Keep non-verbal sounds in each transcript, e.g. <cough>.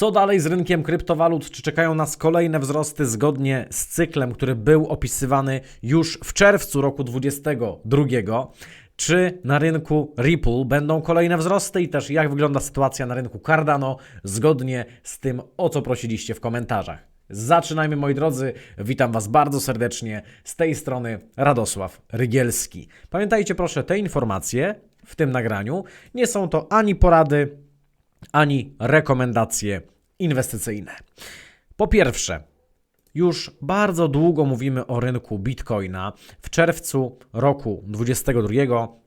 Co dalej z rynkiem kryptowalut? Czy czekają nas kolejne wzrosty zgodnie z cyklem, który był opisywany już w czerwcu roku 2022? Czy na rynku Ripple będą kolejne wzrosty i też jak wygląda sytuacja na rynku Cardano zgodnie z tym, o co prosiliście w komentarzach? Zaczynajmy moi drodzy, witam Was bardzo serdecznie, z tej strony Radosław Rygielski. Pamiętajcie proszę, te informacje w tym nagraniu nie są to ani porady, ani rekomendacje inwestycyjne. Po pierwsze, już bardzo długo mówimy o rynku Bitcoina. W czerwcu roku 2022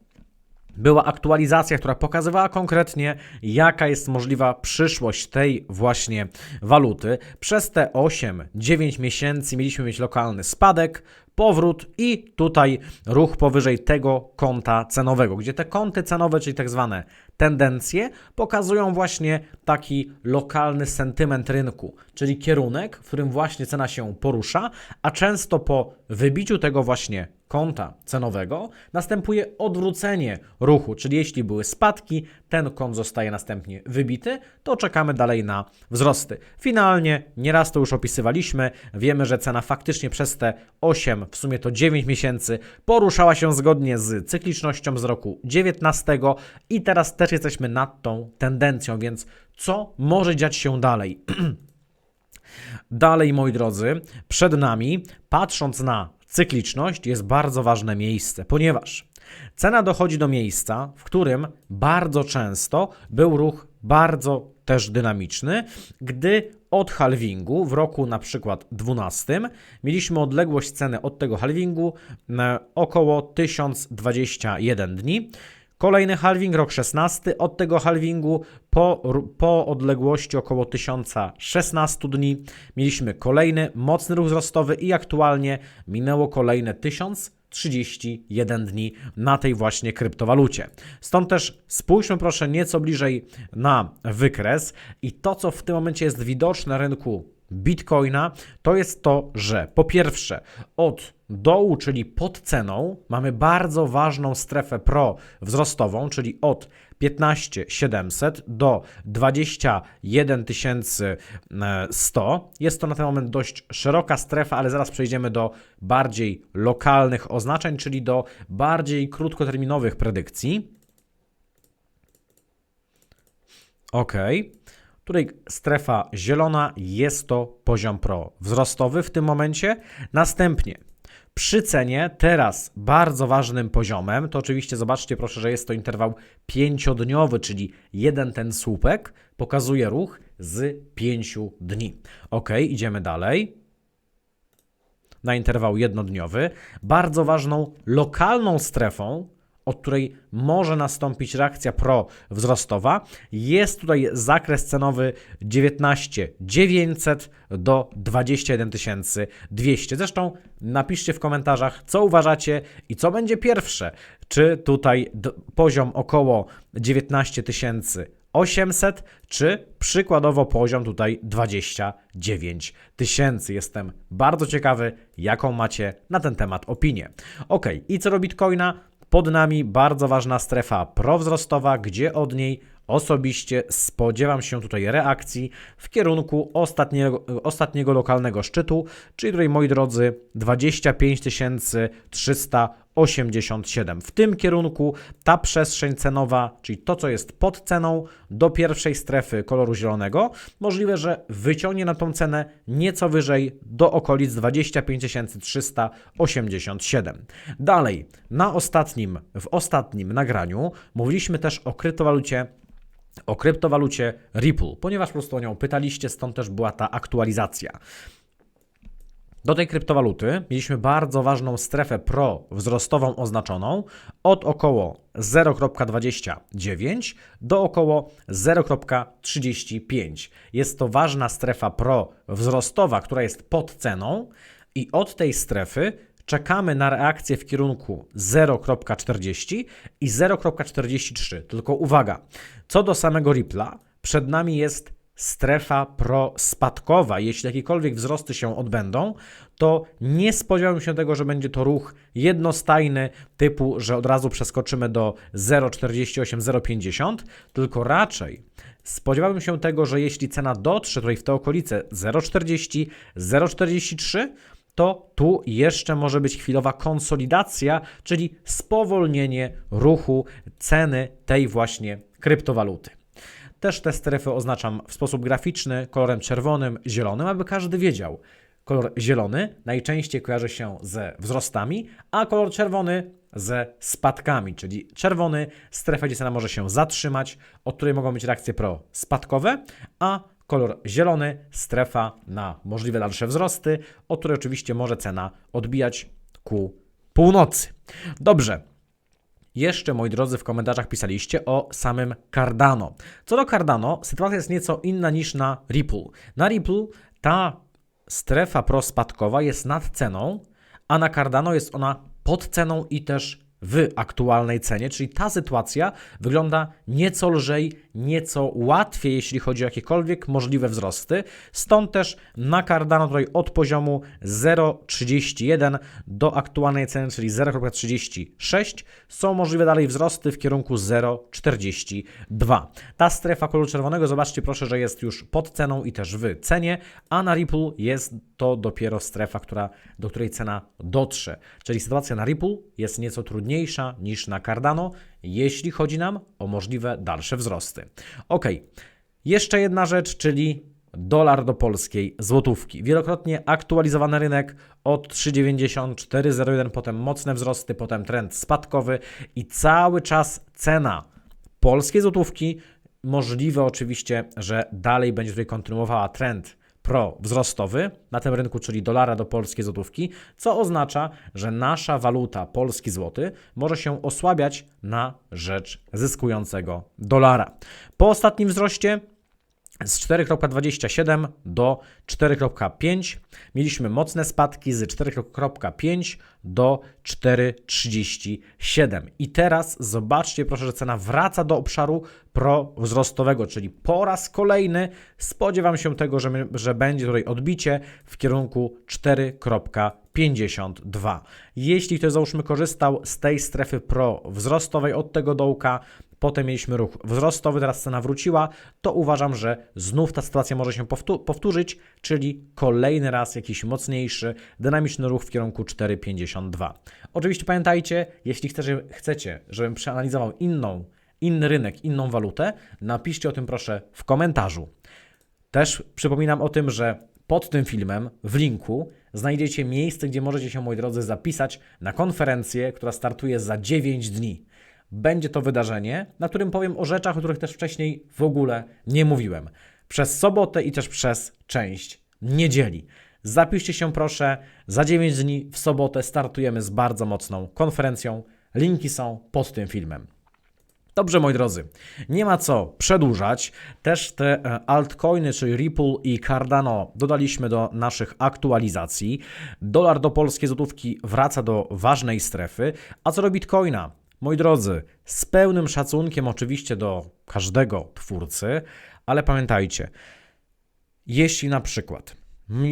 była aktualizacja, która pokazywała konkretnie, jaka jest możliwa przyszłość tej właśnie waluty. Przez te 8-9 miesięcy mieliśmy mieć lokalny spadek, powrót i tutaj ruch powyżej tego konta cenowego, gdzie te kąty cenowe, czyli tak zwane tendencje, pokazują właśnie taki lokalny sentyment rynku, czyli kierunek, w którym właśnie cena się porusza, a często po wybiciu tego właśnie konta cenowego następuje odwrócenie ruchu, czyli jeśli były spadki, ten kąt zostaje następnie wybity, to czekamy dalej na wzrosty. Finalnie, nieraz to już opisywaliśmy, wiemy, że cena faktycznie przez te 8, w sumie to 9 miesięcy poruszała się zgodnie z cyklicznością z roku 19 i teraz też jesteśmy nad tą tendencją, więc co może dziać się dalej? <clears throat> Dalej, moi drodzy, przed nami, patrząc na cykliczność, jest bardzo ważne miejsce, ponieważ cena dochodzi do miejsca, w którym bardzo często był ruch bardzo też dynamiczny, gdy od halvingu w roku na przykład 12 mieliśmy odległość ceny od tego halvingu około 1021 dni. Kolejny halving, rok 16, od tego halvingu po, po odległości około 1016 dni mieliśmy kolejny mocny ruch wzrostowy i aktualnie minęło kolejne 1031 dni na tej właśnie kryptowalucie. Stąd też spójrzmy proszę nieco bliżej na wykres i to, co w tym momencie jest widoczne na rynku Bitcoina, to jest to, że po pierwsze od dołu, czyli pod ceną, mamy bardzo ważną strefę pro wzrostową, czyli od 15 700 do 21 100. Jest to na ten moment dość szeroka strefa, ale zaraz przejdziemy do bardziej lokalnych oznaczeń, czyli do bardziej krótkoterminowych predykcji. OK której strefa zielona jest to poziom pro wzrostowy w tym momencie. Następnie przy cenie teraz bardzo ważnym poziomem, to oczywiście zobaczcie proszę, że jest to interwał pięciodniowy, czyli jeden ten słupek pokazuje ruch z pięciu dni. Ok, idziemy dalej. Na interwał jednodniowy. Bardzo ważną lokalną strefą od której może nastąpić reakcja pro-wzrostowa. Jest tutaj zakres cenowy 19 900 do 21 200. Zresztą napiszcie w komentarzach, co uważacie i co będzie pierwsze. Czy tutaj poziom około 19 800, czy przykładowo poziom tutaj 29 tysięcy. Jestem bardzo ciekawy, jaką macie na ten temat opinię. Ok, i co robi Bitcoina? Pod nami bardzo ważna strefa prowzrostowa, gdzie od niej osobiście spodziewam się tutaj reakcji w kierunku ostatniego, ostatniego lokalnego szczytu, czyli tutaj moi drodzy 25 300 87. W tym kierunku ta przestrzeń cenowa, czyli to, co jest pod ceną do pierwszej strefy koloru zielonego, możliwe, że wyciągnie na tą cenę nieco wyżej do okolic 25 387. Dalej, na ostatnim, w ostatnim nagraniu mówiliśmy też o kryptowalucie o kryptowalucie Ripple, ponieważ po prostu o nią pytaliście, stąd też była ta aktualizacja. Do tej kryptowaluty mieliśmy bardzo ważną strefę pro wzrostową oznaczoną od około 0,29 do około 0,35. Jest to ważna strefa pro wzrostowa, która jest pod ceną i od tej strefy czekamy na reakcję w kierunku 0,40 i 0,43. Tylko uwaga, co do samego Ripple'a, przed nami jest strefa prospadkowa. Jeśli jakiekolwiek wzrosty się odbędą, to nie spodziewałem się tego, że będzie to ruch jednostajny, typu, że od razu przeskoczymy do 0,48, 0,50, tylko raczej spodziewałem się tego, że jeśli cena dotrze tutaj w te okolice 0,40, 0,43, to tu jeszcze może być chwilowa konsolidacja, czyli spowolnienie ruchu ceny tej właśnie kryptowaluty. Też te strefy oznaczam w sposób graficzny kolorem czerwonym, zielonym, aby każdy wiedział. Kolor zielony najczęściej kojarzy się ze wzrostami, a kolor czerwony ze spadkami, czyli czerwony strefa, gdzie cena może się zatrzymać, od której mogą być reakcje pro-spadkowe, a kolor zielony strefa na możliwe dalsze wzrosty, od której oczywiście może cena odbijać ku północy. Dobrze, jeszcze, moi drodzy, w komentarzach pisaliście o samym Cardano. Co do Cardano, sytuacja jest nieco inna niż na Ripple. Na Ripple ta strefa prospadkowa jest nad ceną, a na Cardano jest ona pod ceną i też w aktualnej cenie, czyli ta sytuacja wygląda nieco lżej, nieco łatwiej, jeśli chodzi o jakiekolwiek możliwe wzrosty. Stąd też na Cardano tutaj od poziomu 0,31 do aktualnej ceny, czyli 0,36 są możliwe dalej wzrosty w kierunku 0,42. Ta strefa koloru czerwonego, zobaczcie proszę, że jest już pod ceną i też w cenie, a na Ripple jest to dopiero strefa, która, do której cena dotrze. Czyli sytuacja na Ripple jest nieco trudniejsza niż na Cardano, jeśli chodzi nam o możliwe dalsze wzrosty. Ok, jeszcze jedna rzecz, czyli dolar do polskiej złotówki. Wielokrotnie aktualizowany rynek od 3,90, 4,01, potem mocne wzrosty, potem trend spadkowy i cały czas cena polskiej złotówki. Możliwe oczywiście, że dalej będzie tutaj kontynuowała trend pro-wzrostowy na tym rynku, czyli dolara do polskiej złotówki, co oznacza, że nasza waluta, polski złoty, może się osłabiać na rzecz zyskującego dolara. Po ostatnim wzroście z 4.27 do 4.5 mieliśmy mocne spadki z 4.5 do 4,37. I teraz zobaczcie proszę, że cena wraca do obszaru prowzrostowego, czyli po raz kolejny spodziewam się tego, że, że będzie tutaj odbicie w kierunku 4,52. Jeśli ktoś załóżmy korzystał z tej strefy prowzrostowej od tego dołka, potem mieliśmy ruch wzrostowy, teraz cena wróciła, to uważam, że znów ta sytuacja może się powtórzyć, czyli kolejny raz jakiś mocniejszy, dynamiczny ruch w kierunku 4,52. Oczywiście pamiętajcie, jeśli chcecie, chcecie żebym przeanalizował inną, inny rynek, inną walutę, napiszcie o tym proszę w komentarzu. Też przypominam o tym, że pod tym filmem w linku znajdziecie miejsce, gdzie możecie się, moi drodzy, zapisać na konferencję, która startuje za 9 dni będzie to wydarzenie, na którym powiem o rzeczach, o których też wcześniej w ogóle nie mówiłem. Przez sobotę i też przez część niedzieli. Zapiszcie się proszę, za 9 dni w sobotę startujemy z bardzo mocną konferencją. Linki są pod tym filmem. Dobrze, moi drodzy, nie ma co przedłużać. Też te e, altcoiny, czyli Ripple i Cardano, dodaliśmy do naszych aktualizacji. Dolar do polskiej złotówki wraca do ważnej strefy. A co do Bitcoina? Moi drodzy, z pełnym szacunkiem oczywiście do każdego twórcy, ale pamiętajcie, jeśli na przykład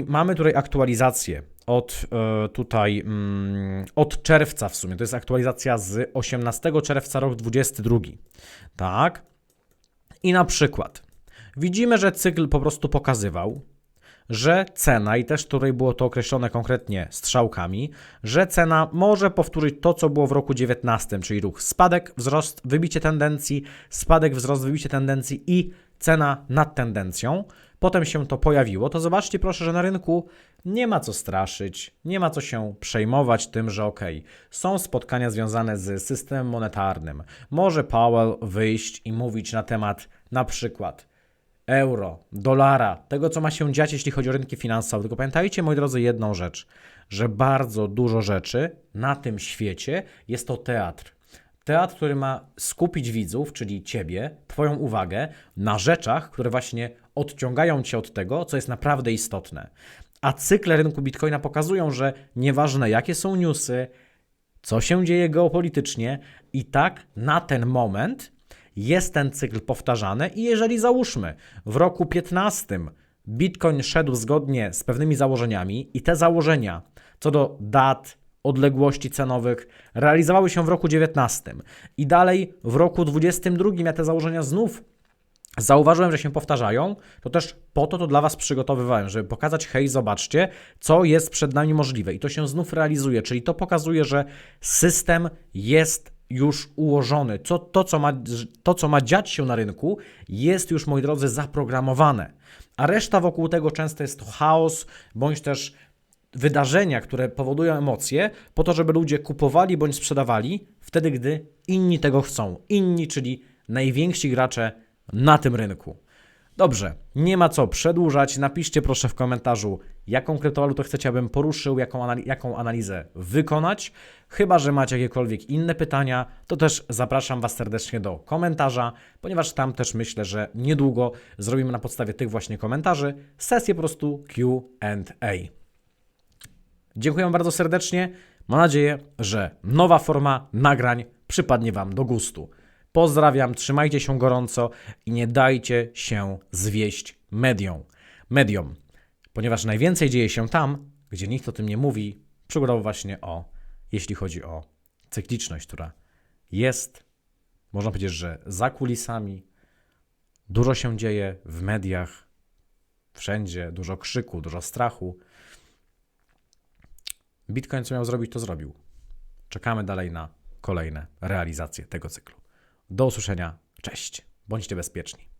mamy tutaj aktualizację od e, tutaj mm, od czerwca w sumie, to jest aktualizacja z 18 czerwca rok 22. Tak? I na przykład widzimy, że cykl po prostu pokazywał, że cena, i też tutaj było to określone konkretnie strzałkami, że cena może powtórzyć to, co było w roku 19, czyli ruch spadek, wzrost, wybicie tendencji, spadek, wzrost, wybicie tendencji i cena nad tendencją. Potem się to pojawiło, to zobaczcie proszę, że na rynku nie ma co straszyć, nie ma co się przejmować tym, że ok, są spotkania związane z systemem monetarnym. Może Powell wyjść i mówić na temat na przykład euro, dolara, tego co ma się dziać, jeśli chodzi o rynki finansowe. Tylko pamiętajcie, moi drodzy, jedną rzecz, że bardzo dużo rzeczy na tym świecie jest to teatr. Teatr, który ma skupić widzów, czyli ciebie, twoją uwagę na rzeczach, które właśnie odciągają cię od tego, co jest naprawdę istotne. A cykle rynku Bitcoina pokazują, że nieważne jakie są newsy, co się dzieje geopolitycznie, i tak na ten moment jest ten cykl powtarzany i jeżeli załóżmy w roku 15 Bitcoin szedł zgodnie z pewnymi założeniami i te założenia co do dat, odległości cenowych realizowały się w roku 19 i dalej w roku 22 ja te założenia znów zauważyłem, że się powtarzają, to też po to to dla Was przygotowywałem, żeby pokazać, hej, zobaczcie, co jest przed nami możliwe. I to się znów realizuje, czyli to pokazuje, że system jest już ułożony. Co, to, co ma, to, co ma dziać się na rynku, jest już, moi drodzy, zaprogramowane. A reszta wokół tego często jest to chaos, bądź też wydarzenia, które powodują emocje, po to, żeby ludzie kupowali bądź sprzedawali wtedy, gdy inni tego chcą. Inni, czyli najwięksi gracze na tym rynku. Dobrze, nie ma co przedłużać. Napiszcie proszę w komentarzu, jaką kryptowalutę chcecie, abym poruszył, jaką, anali- jaką analizę wykonać. Chyba, że macie jakiekolwiek inne pytania, to też zapraszam Was serdecznie do komentarza, ponieważ tam też myślę, że niedługo zrobimy na podstawie tych właśnie komentarzy sesję po prostu QA. Dziękuję bardzo serdecznie. Mam nadzieję, że nowa forma nagrań przypadnie Wam do gustu. Pozdrawiam, trzymajcie się gorąco i nie dajcie się zwieść mediom. Mediom, ponieważ najwięcej dzieje się tam, gdzie nikt o tym nie mówi, przykładowo właśnie o, jeśli chodzi o cykliczność, która jest, można powiedzieć, że za kulisami, dużo się dzieje w mediach, wszędzie, dużo krzyku, dużo strachu. Bitcoin co miał zrobić, to zrobił. Czekamy dalej na kolejne realizacje tego cyklu. Do usłyszenia. Cześć. Bądźcie bezpieczni.